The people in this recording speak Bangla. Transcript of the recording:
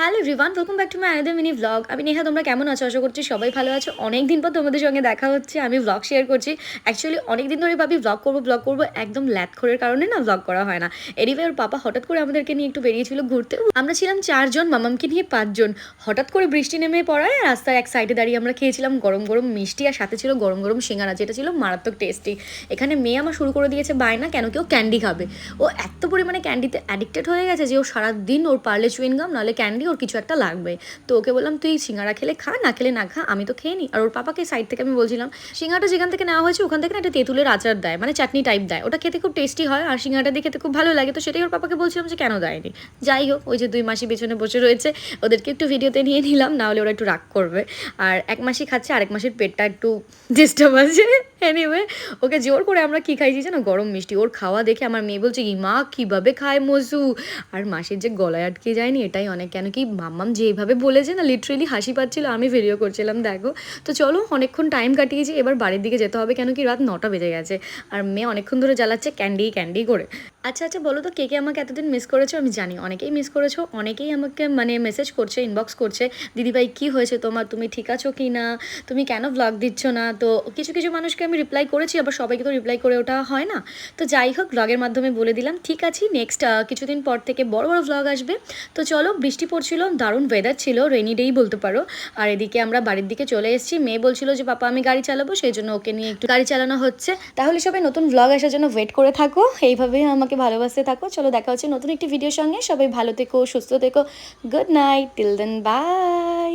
Hello everyone welcome back to my another mini vlog আমি নেহা, তোমরা কেমন আছো? আশা করছি সবাই ভালো আছো। অনেক দিন পর তোমাদের সঙ্গে দেখা হচ্ছে, আমি ভ্লগ শেয়ার করছি। অ্যাকচুয়ালি অনেক দিন ধরে ভাবি ভ্লগ করব ভ্লগ করব, একদম ল্যাথখোরের কারণে না ভ্লগ করা হয় না। এরিভে ওর পাপা হঠাৎ করে আমাদেরকে নিয়ে একটু বেরিয়েছিল ঘুরতে। আমরা ছিলাম চারজন, মামামকে নিয়ে পাঁচজন। হঠাৎ করে বৃষ্টি নেমে পড়ায় রাস্তার এক সাইডে দাঁড়িয়ে আমরা খেয়েছিলাম গরম গরম মিষ্টি আর সাথে ছিল গরম গরম সিঙ্গারা, যেটা ছিল মারাত্মক টেস্টি এখানে মেয়ে আমার শুরু করে দিয়েছে বায়না কেন কেউ ক্যান্ডি খাবে? ও এত পরিমাণে ক্যান্ডিতে অ্যাডিক্টেড হয়ে গেছে যে ও সারাদিন ওর পারলে চুইনগাম নাহলে ক্যান্ডি ওর কিছু একটা লাগবে। তো ওকে বললাম, তুই সিঙ্গারা খেলে খা, না খেলে না খা, আমি তো খেয়ে নিই আর ওর পাপাকে সাইড থেকে আমি বলছিলাম, সিঙ্গারাটা যেখান থেকে নেওয়া হয়েছে, ওখান থেকে না একটা তেঁতুলের আচার দেয় মানে চাটনি টাইপ দেয়। ওটা খেতে খুব টেস্টি হয় আর সিঙ্গারাটা দিয়ে খেতে খুব ভালো লাগে। তো সেটাই ওর পাপাকে বলছিলাম যে, কেন দেয়নি? যাই হোক, ওই যে দুই মাসি পেছনে বসে রয়েছে, ওদেরকে একটু ভিডিওতে নিয়ে নিলাম, না হলে ওরা একটু রাগ করবে। আর এক মাসি খাচ্ছে, আরেক মাসির পেটটা একটু ডিস্টার্ব আছে। এনিওয়ে ওকে জোর করে আমরা কি খাইছি জানো? গরম মিষ্টি। ওর খাওয়া দেখে আমার মেয়ে বলছে কি মা, কীভাবে খায় মজু? আর মাসির যে গলায় আটকে যায়নি, এটাই অনেক কেন কি মাম্মাম যেভাবে বলেছে না লিটারেলি হাসি পাচ্ছিল, আমি ভিডিও করছিলাম, দেখো। তো চলো, অনেকক্ষণ টাইম কাটিয়েছি, এবার বাড়ির দিকে যেতে হবে, কেন কি রাত নটা বেজে গেছে। আর মেয়ে অনেকক্ষণ ধরে জ্বালাচ্ছে, ক্যান্ডি ক্যান্ডি করে। আচ্ছা আচ্ছা বলো তো, কে কে আমাকে এতদিন মিস করেছ আমি জানি। অনেকেই মিস করেছ, অনেকেই আমাকে মানে মেসেজ করছে ইনবক্স করছে, দিদিভাই, কি হয়েছে তোমার? তুমি ঠিক আছো কি না? তুমি কেন ব্লগ দিচ্ছ না? তো কিছু কিছু মানুষকে আমি রিপ্লাই করেছি, আবার সবাইকে তো রিপ্লাই করে ওঠা হয় না। তো যাই হোক ব্লগের মাধ্যমে বলে দিলাম, ঠিক আছে নেক্সট কিছুদিন পর থেকে বড় বড় ব্লগ আসবে। তো চলো, বৃষ্টি পড়ছিল, দারুণ ওয়েদার ছিল রেনি ডেই বলতে পারো। আর এদিকে আমরা বাড়ির দিকে চলে এসেছি, মেয়ে বলছিল যে, পাপা, আমি গাড়ি চালাবো, সেই জন্য ওকে নিয়ে একটু গাড়ি চালানো হচ্ছে। তাহলে সবাই নতুন ব্লগ আসার জন্য ওয়েট করে থাকো এইভাবে আমাকে ভালোবাসতে থাকো। চলো দেখা হচ্ছে নতুন একটি ভিডিওর সঙ্গে। সবাই ভালো থেকো, সুস্থ থেকো। Good night till then bye